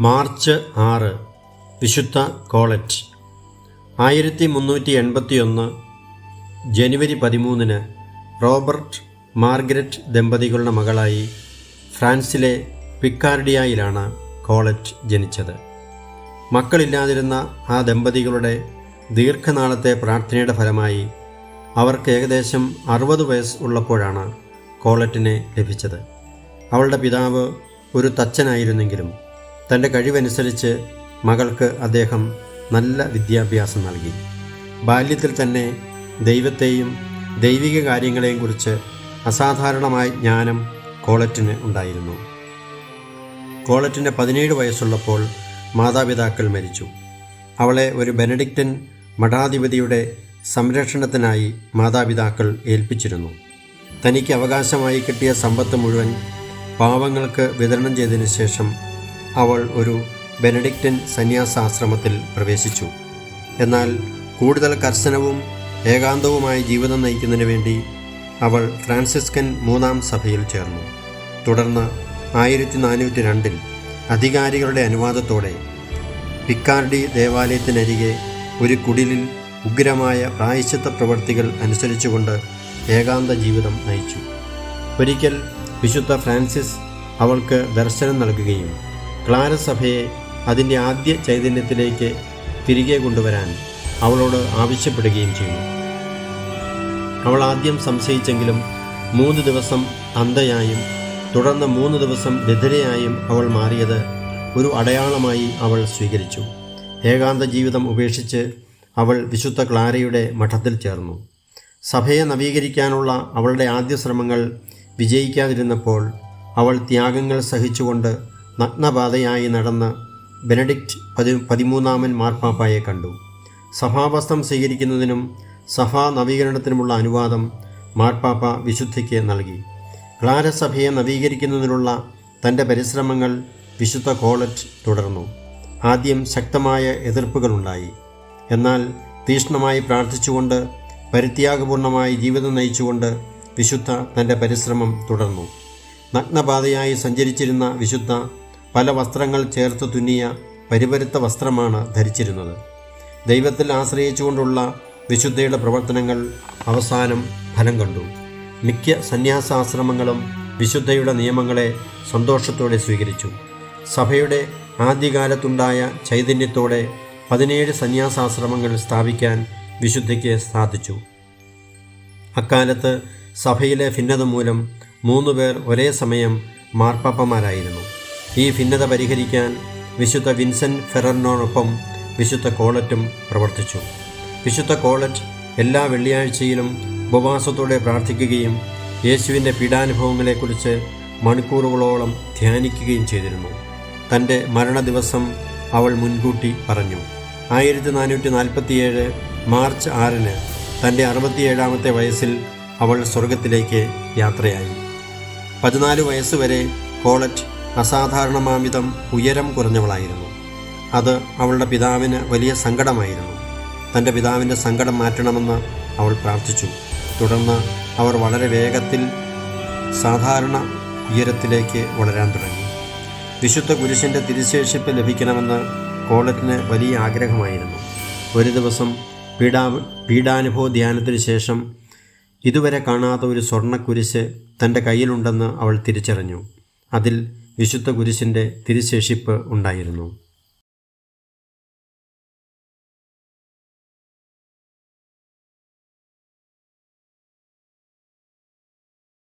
March ആറ് വിശുദ്ധ collet. ആയിരത്തി മുന്നൂറ്റി എൺപത്തിയൊന്ന് ജനുവരി പതിമൂന്നിന് റോബർട്ട് മാർഗരറ്റ് ദമ്പതികളുടെ മകളായി ഫ്രാൻസിലെ പിക്കാർഡിയയിലാണ് കോളറ്റ് ജനിച്ചത്. മക്കളില്ലാതിരുന്ന ആ ദമ്പതികളുടെ ദീർഘനാളത്തെ പ്രാർത്ഥനയുടെ ഫലമായി അവർക്ക് ഏകദേശം അറുപത് വയസ്സ് ഉള്ളപ്പോഴാണ് കോളറ്റിനെ ലഭിച്ചത്. അവളുടെ പിതാവ് ഒരു തച്ചനായിരുന്നെങ്കിലും തന്റെ കഴിവനുസരിച്ച് മകൾക്ക് അദ്ദേഹം നല്ല വിദ്യാഭ്യാസം നൽകി. ബാല്യത്തിൽ തന്നെ ദൈവത്തെയും ദൈവിക കാര്യങ്ങളെയും കുറിച്ച് അസാധാരണമായ ജ്ഞാനം കോളറ്റിന് ഉണ്ടായിരുന്നു. കോളറ്റിന്റെ പതിനേഴ് വയസ്സുള്ളപ്പോൾ മാതാപിതാക്കൾ മരിച്ചു. അവളെ ഒരു ബെനഡിക്റ്റൻ മഠാധിപതിയുടെ സംരക്ഷണത്തിനായി മാതാപിതാക്കൾ ഏൽപ്പിച്ചിരുന്നു. തനിക്ക് അവകാശമായി കിട്ടിയ സമ്പത്ത് മുഴുവൻ പാവങ്ങൾക്ക് വിതരണം ചെയ്തതിനു ശേഷം അവൾ ഒരു ബെനഡിക്റ്റൻ സന്യാസാശ്രമത്തിൽ പ്രവേശിച്ചു. എന്നാൽ കൂടുതൽ കർശനവും ഏകാന്തവുമായ ജീവിതം നയിക്കുന്നതിന് വേണ്ടി അവൾ ഫ്രാൻസിസ്കൻ മൂന്നാം സഭയിൽ ചേർന്നു. തുടർന്ന് ആയിരത്തി നാനൂറ്റി രണ്ടിൽ അധികാരികളുടെ അനുവാദത്തോടെ പിക്കാർഡി ദേവാലയത്തിനരികെ ഒരു കുടിലിൽ ഉഗ്രമായ പ്രായശ്ചിത്ത പ്രവൃത്തികൾ അനുസരിച്ചുകൊണ്ട് ഏകാന്ത ജീവിതം നയിച്ചു. ഒരിക്കൽ വിശുദ്ധ ഫ്രാൻസിസ് അവൾക്ക് ദർശനം നൽകുകയും ക്ലാര സഭയെ അതിന്റെ ആദ്യ ചൈതന്യത്തിലേക്ക് തിരികെ കൊണ്ടുവരാൻ അവളോട് ആവശ്യപ്പെടുകയും ചെയ്തു. അവൾ ആദ്യം സംശയിച്ചെങ്കിലും മൂന്ന് ദിവസം അന്ധയായും തുടർന്ന് മൂന്ന് ദിവസം ബധിരയായും അവൾ മാറിയത് ഒരു അടയാളമായി അവൾ സ്വീകരിച്ചു. ഏകാന്ത ജീവിതം ഉപേക്ഷിച്ച് അവൾ വിശുദ്ധ ക്ലാരയുടെ മഠത്തിൽ ചേർന്നു. സഭയെ നവീകരിക്കാനുള്ള അവളുടെ ആദ്യ ശ്രമങ്ങൾ വിജയിക്കാതിരുന്നപ്പോൾ അവൾ ത്യാഗങ്ങൾ സഹിച്ചുകൊണ്ട് നഗ്നപാതയായി നടന്ന ബെനഡിക്റ്റ് പതി പതിമൂന്നാമൻ മാർപ്പാപ്പായെ കണ്ടു. സഭാവസ്ത്രം സ്വീകരിക്കുന്നതിനും സഭാ നവീകരണത്തിനുമുള്ള അനുവാദം മാർപ്പാപ്പ വിശുദ്ധിക്ക് നൽകി. ക്ലാരസഭയെ നവീകരിക്കുന്നതിനുള്ള തന്റെ പരിശ്രമങ്ങൾ വിശുദ്ധ കോളറ്റ് തുടർന്നു. ആദ്യം ശക്തമായ എതിർപ്പുകളുണ്ടായി. എന്നാൽ തീഷ്ണമായി പ്രാർത്ഥിച്ചുകൊണ്ട് പരിത്യാഗപൂർണമായി ജീവിതം നയിച്ചുകൊണ്ട് വിശുദ്ധ തന്റെ പരിശ്രമം തുടർന്നു. നഗ്നപാതയായി സഞ്ചരിച്ചിരുന്ന വിശുദ്ധ പല വസ്ത്രങ്ങൾ ചേർത്ത് തുന്നിയ പരിപരുത്ത വസ്ത്രമാണ് ധരിച്ചിരുന്നത്. ദൈവത്തിൽ ആശ്രയിച്ചുകൊണ്ടുള്ള വിശുദ്ധയുടെ പ്രവർത്തനങ്ങൾ അവസാനം ഫലം കണ്ടു. മിക്ക സന്യാസാശ്രമങ്ങളും വിശുദ്ധയുടെ നിയമങ്ങളെ സന്തോഷത്തോടെ സ്വീകരിച്ചു. സഭയുടെ ആദ്യകാലത്തുണ്ടായ ചൈതന്യത്തോടെ പതിനേഴ് സന്യാസാശ്രമങ്ങൾ സ്ഥാപിക്കാൻ വിശുദ്ധയ്ക്ക് സാധിച്ചു. അക്കാലത്ത് സഭയിലെ ഭിന്നത മൂലം മൂന്ന് പേർ ഒരേ സമയം മാർപ്പാപ്പമാരായിരുന്നു. ഈ ഭിന്നത പരിഹരിക്കാൻ വിശുദ്ധ വിൻസെന്റ് ഫെററിനോടൊപ്പം വിശുദ്ധ കോളറ്റും പ്രവർത്തിച്ചു. വിശുദ്ധ കോളറ്റ് എല്ലാ വെള്ളിയാഴ്ചയിലും ഉപവാസത്തോടെ പ്രാർത്ഥിക്കുകയും യേശുവിന്റെ പീഡാനുഭവങ്ങളെക്കുറിച്ച് മണിക്കൂറുകളോളം ധ്യാനിക്കുകയും ചെയ്തിരുന്നു. തന്റെ മരണദിവസം അവൾ മുൻകൂട്ടി പറഞ്ഞു. ആയിരത്തി നാനൂറ്റി നാൽപ്പത്തിയേഴ് മാർച്ച് ആറിന് തന്റെ അറുപത്തിയേഴാമത്തെ വയസ്സിൽ അവൾ സ്വർഗത്തിലേക്ക് യാത്രയായി. പതിനാല് വയസ്സുവരെ കോളറ്റ് അസാധാരണമാമിതം ഉയരം കുറഞ്ഞവളായിരുന്നു. അത് അവളുടെ പിതാവിന് വലിയ സങ്കടമായിരുന്നു. തന്റെ പിതാവിന്റെ സങ്കടം മാറ്റണമെന്ന് അവൾ പ്രാർത്ഥിച്ചു. തുടർന്ന് അവർ വളരെ വേഗത്തിൽ സാധാരണ ഉയരത്തിലേക്ക് വളരാൻ തുടങ്ങി. വിശുദ്ധ കുരിശിന്റെ തിരിശേഷിപ്പ് ലഭിക്കണമെന്ന് കോളറ്റിന് വലിയ ആഗ്രഹമായിരുന്നു. ഒരു ദിവസം പീഡാ പീഡാനുഭവ ധ്യാനത്തിന് ശേഷം ഇതുവരെ കാണാത്ത ഒരു സ്വർണക്കുരിശ് തന്റെ കയ്യിലുണ്ടെന്ന് അവൾ തിരിച്ചറിഞ്ഞു. അതിൽ വിശുദ്ധ കുരിശിന്റെ തിരുശേഷിപ്പ് ഉണ്ടായിരുന്നു.